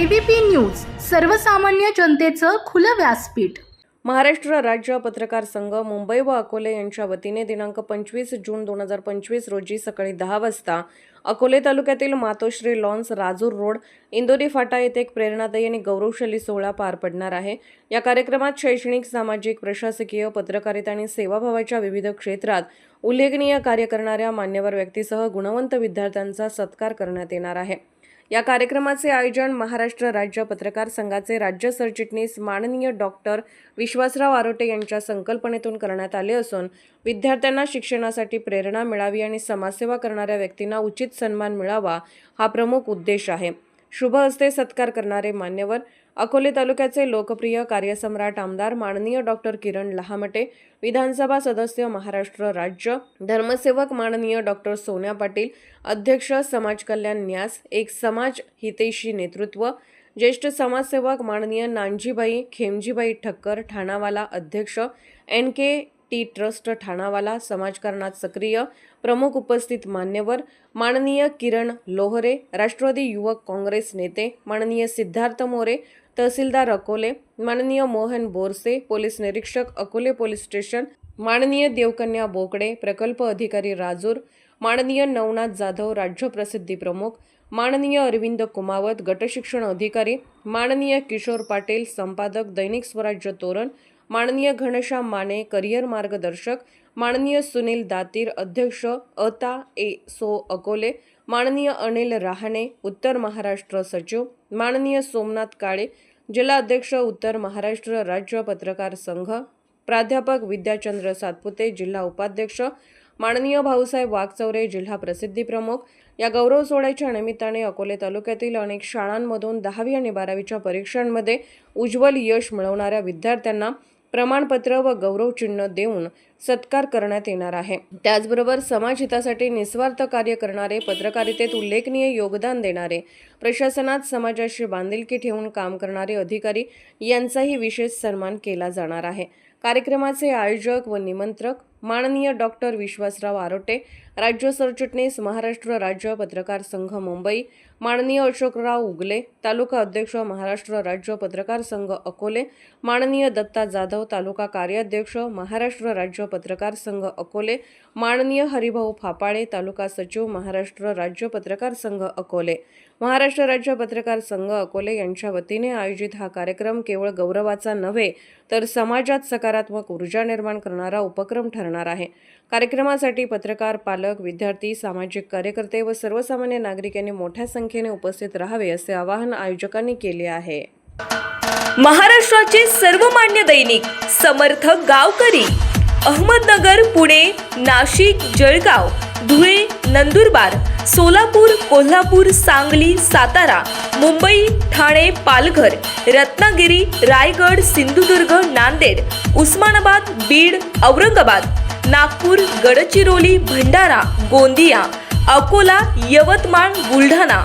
ABP news सर्वसामान्य जनतेचं खुलं व्यासपीठ. महाराष्ट्र राज्य पत्रकार संघ मुंबई व अकोले यांच्या वतीने दिनांक पंचवीस जून दोन हजार पंचवीस रोजी सकाळी दहा वाजता अकोले तालुक्यातील मातोश्री लॉन्स राजूर रोड इंदोरी फाटा येथे एक प्रेरणादायी आणि गौरवशाली सोहळा पार पडणार आहे. या कार्यक्रमात शैक्षणिक सामाजिक प्रशासकीय पत्रकारिता आणि सेवाभावाच्या विविध क्षेत्रात उल्लेखनीय कार्य करणाऱ्या मान्यवर व्यक्तीसह गुणवंत विद्यार्थ्यांचा सत्कार करण्यात येणार आहे. या कार्यक्रमाचे आयोजन महाराष्ट्र राज्य पत्रकार संघाचे राज्य सरचिटणीस माननीय डॉक्टर विश्वासराव आरोटे यांच्या संकल्पनेतून करण्यात आले असून विद्यार्थ्यांना शिक्षणासाठी प्रेरणा मिळावी आणि समाजसेवा करणाऱ्या व्यक्तींना उचित सन्मान मिळावा हा प्रमुख उद्देश आहे. शुभ हस्ते सत्कार करणारे मान्यवर अकोले तालुक्याचे लोकप्रिय कार्यसम्राट आमदार माननीय डॉक्टर किरण लहामटे विधानसभा सदस्य महाराष्ट्र राज्य धर्मसेवक माननीय डॉक्टर सोन्या पाटील अध्यक्ष समाज कल्याण न्यास एक समाज हितेशी नेतृत्व ज्येष्ठ समाजसेवक माननीय नानजीबाई खेमजीबाई ठक्कर ठाणावाला अध्यक्ष N K T trust Thanawala समाजकारणात सक्रिय प्रमुख उपस्थित मान्यवर माननीय किरण लोहरे राष्ट्रवादी युवक काँग्रेस नेते माननीय सिद्धार्थ मोरे तहसीलदार अकोले माननीय मोहन बोरसे पोलीस निरीक्षक अकोले पोलीस स्टेशन माननीय देवकन्या बोकडे प्रकल्प अधिकारी राजूर माननीय नवनाथ जाधव राज्य प्रसिद्धी प्रमुख माननीय अरविंद कुमावत गटशिक्षण अधिकारी माननीय किशोर पाटील संपादक दैनिक स्वराज्य तोरण माननीय घनश्याम माने करिअर मार्गदर्शक. माननीय सुनील दातीर अध्यक्ष अता ए सो अकोले. माननीय अनिल रहाणे उत्तर महाराष्ट्र सचिव. माननीय सोमनाथ काळे जिल्हा अध्यक्ष उत्तर महाराष्ट्र राज्य पत्रकार संघ. प्राध्यापक विद्याचंद्र सातपुते जिल्हा उपाध्यक्ष. माननीय भाऊसाहेब वाघचौरे जिल्हा प्रसिद्धी प्रमुख. या गौरव सोहळ्याच्या निमित्ताने अकोले तालुक्यातील अनेक शाळांमधून दहावी आणि बारावीच्या परीक्षांमध्ये उज्ज्वल यश मिळवणाऱ्या विद्यार्थ्यांना प्रमाणपत्र व गौरवचिन्ह देऊन सत्कार करण्यात येणार आहे. त्याचबरोबर समाजहितासाठी निस्वार्थ कार्य करणारे पत्रकारितेत उल्लेखनीय योगदान देणारे प्रशासनात समाजाशी बांधिलकी ठेवून काम करणारे अधिकारी यांचाही विशेष सन्मान केला जाणार आहे. कार्यक्रमाचे आयोजक व निमंत्रक माननीय डॉक्टर विश्वासराव आरोटे राज्य सरचिटणीस महाराष्ट्र राज्य पत्रकार संघ मुंबई माननीय अशोकराव उगले तालुका अध्यक्ष महाराष्ट्र राज्य पत्रकार संघ अकोले माननीय दत्ता जाधव तालुका कार्याध्यक्ष महाराष्ट्र राज्य पत्रकार संघ अकोले माननीय हरिभाऊ फापाळे तालुका सचिव महाराष्ट्र राज्य पत्रकार संघ अकोले. महाराष्ट्र राज्य पत्रकार संघ अकोले यांच्या वतीने आयोजित हा कार्यक्रम केवळ गौरवाचा नव्हे तर समाजात सकारात्मक ऊर्जा निर्माण करणारा उपक्रम ठरणार आहे. कार्यक्रमासाठी पत्रकार पालक विद्यार्थी सामाजिक कार्यकर्ते व सर्वसामान्य नागरिकांनी मोठ्या संख्येने संख्येने उपस्थित राहावे असे आवाहन आयोजकांनी केले आहे. महाराष्ट्राचे सर्वमान्य दैनिक समर्थ गावकरी अहमदनगर पुणे नाशिक जळगाव धुळे नंदुरबार सोलापूर कोल्हापूर सांगली सातारा मुंबई ठाणे पालघर रत्नागिरी रायगड सिंधुदुर्ग नांदेड उस्मानाबाद बीड औरंगाबाद नागपूर गडचिरोली भंडारा गोंदिया अकोला यवतमाळ बुलढाणा